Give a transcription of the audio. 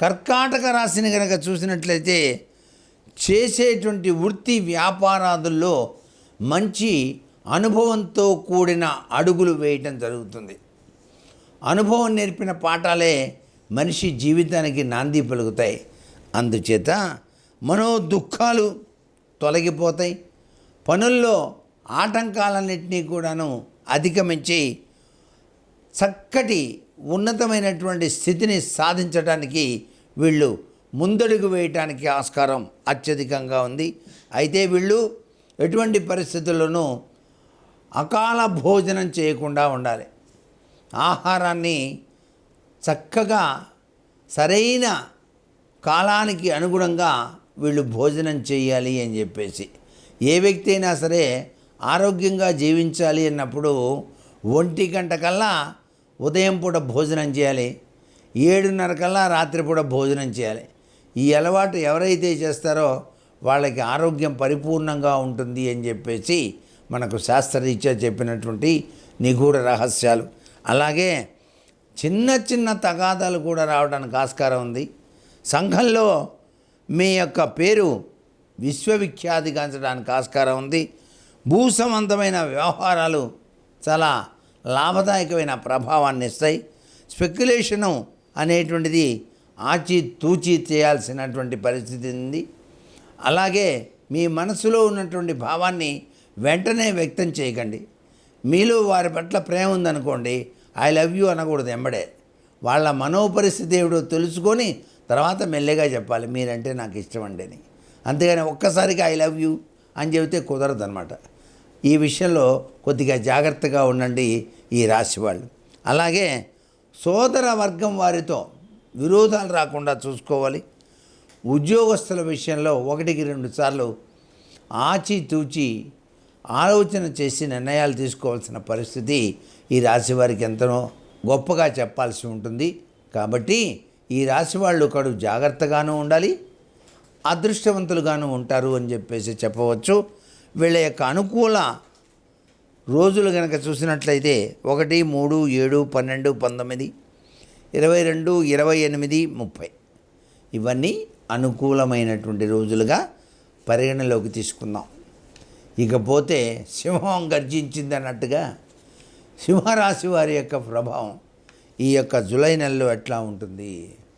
కర్కాటక రాశిని కనుక చూసినట్లయితే చేసేటువంటి వృత్తి వ్యాపారాదుల్లో మంచి అనుభవంతో కూడిన అడుగులు వేయటం జరుగుతుంది. అనుభవం నేర్పిన పాఠాలే మనిషి జీవితానికి నాంది పలుకుతాయి. అందుచేత మనో దుఃఖాలు తొలగిపోతాయి. పనుల్లో ఆటంకాలన్నింటినీ కూడాను అధిగమించి చక్కటి ఉన్నతమైనటువంటి స్థితిని సాధించడానికి వీళ్ళు ముందడుగు వేయటానికి ఆస్కారం అత్యధికంగా ఉంది. అయితే వీళ్ళు ఎటువంటి పరిస్థితుల్లోనూ అకాల భోజనం చేయకుండా ఉండాలి. ఆహారాన్ని చక్కగా సరైన కాలానికి అనుగుణంగా వీళ్ళు భోజనం చేయాలి అని చెప్పేసి ఏ వ్యక్తి అయినా సరే ఆరోగ్యంగా జీవించాలి అన్నప్పుడు ఒంటి గంట కల్లా ఉదయం పూట భోజనం చేయాలి ఏడున్నర కల్లా రాత్రిపూట భోజనం చేయాలి. ఈ అలవాటు ఎవరైతే చేస్తారో వాళ్ళకి ఆరోగ్యం పరిపూర్ణంగా ఉంటుంది అని చెప్పేసి మనకు శాస్త్రరీత్యా చెప్పినటువంటి నిగూఢ రహస్యాలు. అలాగే చిన్న చిన్న తగాదాలు కూడా రావడానికి ఆస్కారం ఉంది. సంఘంలో మీ యొక్క పేరు విశ్వవిఖ్యాతిగాంచడానికి ఆస్కారం ఉంది. భూసంబంధమైన వ్యవహారాలు చాలా లాభదాయకమైన ప్రభావాన్ని ఇస్తాయి స్పెక్యులేషను అనేటువంటిది ఆచి తూచి చేయాల్సినటువంటి పరిస్థితి ఉంది. అలాగే మీ మనసులో ఉన్నటువంటి భావాన్ని వెంటనే వ్యక్తం చేయకండి. మీలో వారి పట్ల ప్రేమ ఉందనుకోండి ఐ లవ్ యూ అనకూడదు ఎంబడే. వాళ్ళ మనోపరిస్థితి ఏమిటో తెలుసుకొని తర్వాత మెల్లగా చెప్పాలి మీరంటే నాకు ఇష్టం అండి అని అంతేగాని ఒక్కసారిగా ఐ లవ్ యూ అని చెబితే కుదరదు అనమాట ఈ విషయంలో కొద్దిగా జాగ్రత్తగా ఉండండి ఈ రాశి వాళ్ళు. అలాగే సోదర వర్గం వారితో విరోధాలు రాకుండా చూసుకోవాలి. ఉద్యోగస్తుల విషయంలో ఒకటికి రెండు సార్లు ఆచితూచి ఆలోచన చేసి నిర్ణయాలు తీసుకోవాల్సిన పరిస్థితి ఈ రాశి వారికి ఎంతనో గొప్పగా చెప్పాల్సి ఉంటుంది. కాబట్టి ఈ రాశి వాళ్ళు కడు జాగ్రత్తగానూ ఉండాలి అదృష్టవంతులుగాను ఉంటారు అని చెప్పేసి చెప్పవచ్చు. వీళ్ళ యొక్క అనుకూల రోజులు కనుక చూసినట్లయితే ఒకటి మూడు ఏడు పన్నెండు పంతొమ్మిది ఇరవై రెండు ఇరవై ఎనిమిది ముప్పై. ఇవన్నీ అనుకూలమైనటువంటి రోజులుగా పరిగణలోకి తీసుకుందాం. ఇకపోతే సింహం గర్జించింది అన్నట్టుగా సింహరాశి వారి యొక్క ప్రభావం ఈ యొక్క జులై నెలలో ఎట్లా ఉంటుంది?